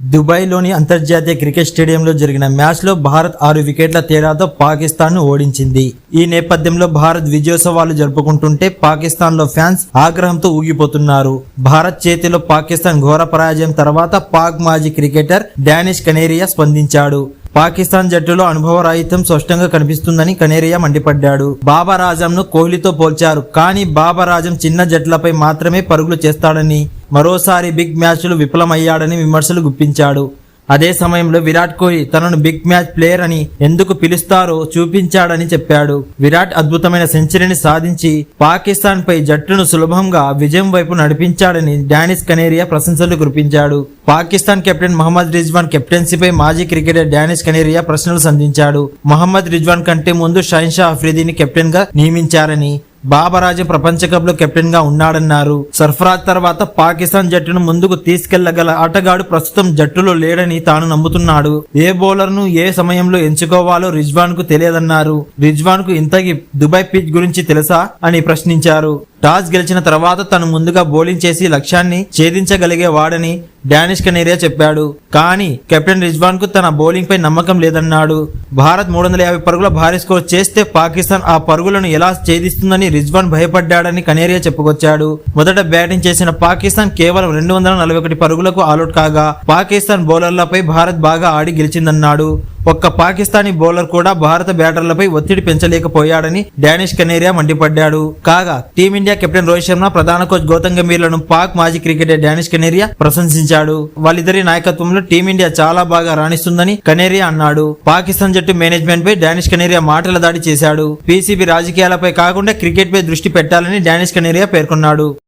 దుబాయ్లోని అంతర్జాతీయ క్రికెట్ స్టేడియంలో జరిగిన మ్యాచ్లో భారత్ ఆరు వికెట్ల తేడాతో పాకిస్తాన్ను ఓడించింది. ఈ నేపథ్యంలో భారత్ విజయోత్సవాలు జరుపుకుంటుంటే పాకిస్తాన్లో ఫ్యాన్స్ ఆగ్రహంతో ఊగిపోతున్నారు. భారత్ చేతిలో పాకిస్తాన్ ఘోర పరాజయం తర్వాత పాక్ మాజీ క్రికెటర్ డానిష్ కనేరియా స్పందించాడు. పాకిస్తాన్ జట్టులో అనుభవరాహిత్యం స్పష్టంగా కనిపిస్తుందని కనేరియా మండిపడ్డాడు. బాబర్ ఆజంను కోహ్లీతో పోల్చారు. కానీ బాబర్ ఆజం చిన్న జట్లపై మాత్రమే పరుగులు చేస్తాడని మరోసారి బిగ్ మ్యాచ్లు విఫలమయ్యాడని విమర్శలు గుప్పించాడు. అదే సమయంలో విరాట్ కోహ్లీ తనను బిగ్ మ్యాచ్ ప్లేయర్ అని ఎందుకు పిలుస్తారో చూపించాడని చెప్పాడు. విరాట్ అద్భుతమైన సెంచరీని సాధించి పాకిస్తాన్ పై జట్టును సులభంగా విజయం వైపు నడిపించాడని డానిస్ కనేరియా ప్రశంసలు కురిపించాడు. పాకిస్తాన్ కెప్టెన్ మహమ్మద్ రిజ్వాన్ కెప్టెన్సీపై మాజీ క్రికెటర్ డానిస్ కనేరియా ప్రశ్నలు సంధించాడు. మహమ్మద్ రిజ్వాన్ కంటే ముందు షైన్ షా అఫ్రీదీని కెప్టెన్గా నియమించారని బాబరాజు ప్రపంచ కప్లో కెప్టెన్గా ఉన్నాడన్నారు. సర్ఫరాజ్ తర్వాత పాకిస్తాన్ జట్టును ముందుకు తీసుకెళ్ళగల ఆటగాడు ప్రస్తుతం జట్టులో లేడని తాను నమ్ముతున్నాడు. ఏ బౌలర్ను ఏ సమయంలో ఎంచుకోవాలో రిజ్వాన్కు తెలియదన్నారు. రిజ్వాన్కు ఇంతకి దుబాయ్ పిచ్ గురించి తెలుసా? అని ప్రశ్నించారు. టాస్ గెలిచిన తర్వాత తను ముందుగా బౌలింగ్ చేసి లక్ష్యాన్ని ఛేదించగలిగే వాడని డానిష్ కనేరియా చెప్పాడు. కానీ కెప్టెన్ రిజ్వాన్కు తన బౌలింగ్ పై నమ్మకం లేదన్నాడు. భారత్ మూడు వందల యాభై పరుగుల భారీ స్కోర్ చేస్తే పాకిస్తాన్ ఆ పరుగులను ఎలా ఛేదిస్తుందని రిజ్వాన్ భయపడ్డాడని కనేరియా చెప్పుకొచ్చాడు. మొదట బ్యాటింగ్ చేసిన పాకిస్తాన్ కేవలం రెండు వందల నలభై ఒకటి పరుగులకు ఆలౌట్ కాగా పాకిస్తాన్ బౌలర్లపై భారత్ బాగా ఆడి గెలిచిందన్నాడు. ఒక్క పాకిస్తానీ బౌలర్ కూడా భారత బ్యాటర్లపై ఒత్తిడి పెంచలేకపోయాడని డానిష్ కనేరియా మండిపడ్డాడు. కాగా టీమిండియా కెప్టెన్ రోహిత్ శర్మ ప్రధాన కోచ్ గౌతమ్ గంభీర్లను పాక్ మాజీ క్రికెటర్ డానిష్ కనేరియా ప్రశంసించాడు. వాళ్ళిద్దరి నాయకత్వంలో టీమిండియా చాలా బాగా రాణిస్తుందని కనేరియా అన్నాడు. పాకిస్తాన్ జట్టు మేనేజ్మెంట్ పై డానిష్ కనేరియా మాటల దాడి చేశాడు. పీసీబీ రాజకీయాలపై కాకుండా క్రికెట్ పై దృష్టి పెట్టాలని డానిష్ కనేరియా పేర్కొన్నాడు.